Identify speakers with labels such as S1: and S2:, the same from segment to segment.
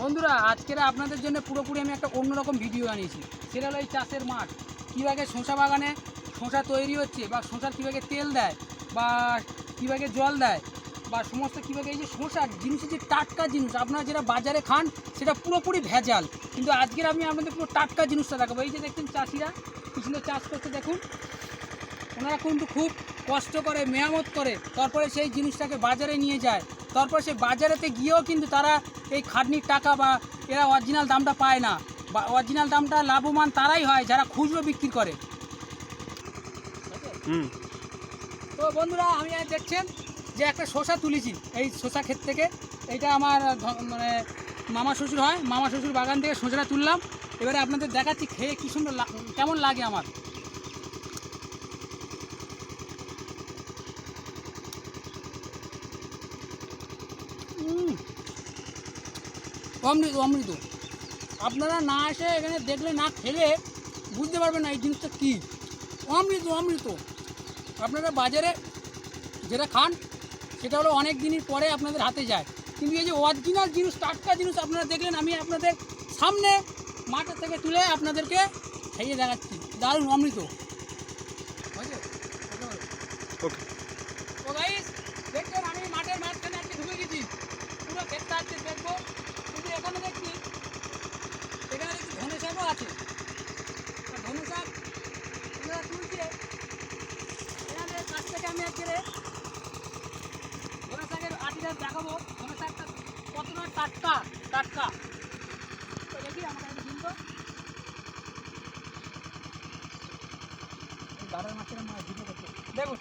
S1: বন্ধুরা, আজকের আপনাদের জন্য পুরোপুরি আমি একটা অন্যরকম ভিডিও আনিয়েছি সেটা হলো এই চাষের মাঠ। কীভাবে শশা বাগানে শশা তৈরি হচ্ছে বা শশার কীভাবে তেল দেয় বা কীভাবে জল দেয় বা সমস্ত কীভাবে এই যে শশার জিনিস যে টাটকা জিনিস, আপনারা যেটা বাজারে খান সেটা পুরোপুরি ভেজাল। কিন্তু আজকের আমি আপনাদের পুরো টাটকা জিনিসটা দেখাবো। এই যে দেখছেন চাষিরা কি সুন্দর চাষ করছে, দেখুন। ওনারা কিন্তু খুব কষ্ট করে মেরামত করে তারপরে সেই জিনিসটাকে বাজারে নিয়ে যায়। তারপর সেই বাজারেতে গিয়েও কিন্তু তারা এই খাটনির টাকা বা এরা অরিজিনাল দামটা পায় না। বা অরিজিনাল দামটা লাভবান তারাই হয় যারা খুচরো বিক্রি করে। তো বন্ধুরা আমি আজ দেখছেন যে একটা শসা তুলেছি এই শসা ক্ষেত থেকে। এইটা আমার মানে মামা শ্বশুর হয়। মামা শ্বশুর বাগান থেকে শসাটা তুললাম। এবারে আপনাদের দেখাচ্ছি খেয়ে কী সুন্দর কেমন লাগে আমার। অমৃত অমৃত। আপনারা না এসে এখানে দেখলে, না খেলে বুঝতে পারবেন না এই জিনিসটা কী। অমৃত অমৃত। আপনারা বাজারে যেটা খান, সেটা হলো অনেক দিনের পরে আপনাদের হাতে যায়। কিন্তু এই যে অরিজিনাল জিনিস, টাটকা জিনিস আপনারা দেখলেন, আমি আপনাদের সামনে মাঠের থেকে তুলে আপনাদেরকে খাইয়ে দেখাচ্ছি। দারুণ অমৃত?
S2: ওকে
S1: তো গাইস দেখছেন আমি মাঠের মাঝখানে আজকে ঢুকে গেছি পুরো ক্ষেতটা আজকে দেখব কিন্তু এখানে দেখছি এখানে দেখছি ধনে শাকও আছে আর ধনে শাক এনারা তুলছে এনাদের কাছ থেকে আমি আজকে ধনে দেখাবো। ধনে শাকটা কতটা টাটকা টাটকা। দেখুন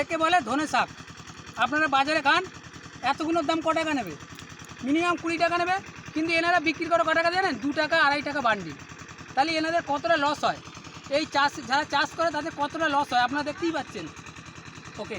S1: একে বলে ধনে শাক আপনারা বাজারে খান, এতগুলোর দাম ক টাকা নেবে? মিনিমাম কুড়ি টাকা নেবে, কিন্তু এনারা বিক্রি করে ক টাকা জানেন? দু টাকা, আড়াই টাকা বান্ডিল তাহলে এনাদের কতটা লস হয়? এই চাষ, যারা চাষ করে তাদের কতটা লস হয়? আপনারা দেখতেই পাচ্ছেন। ওকে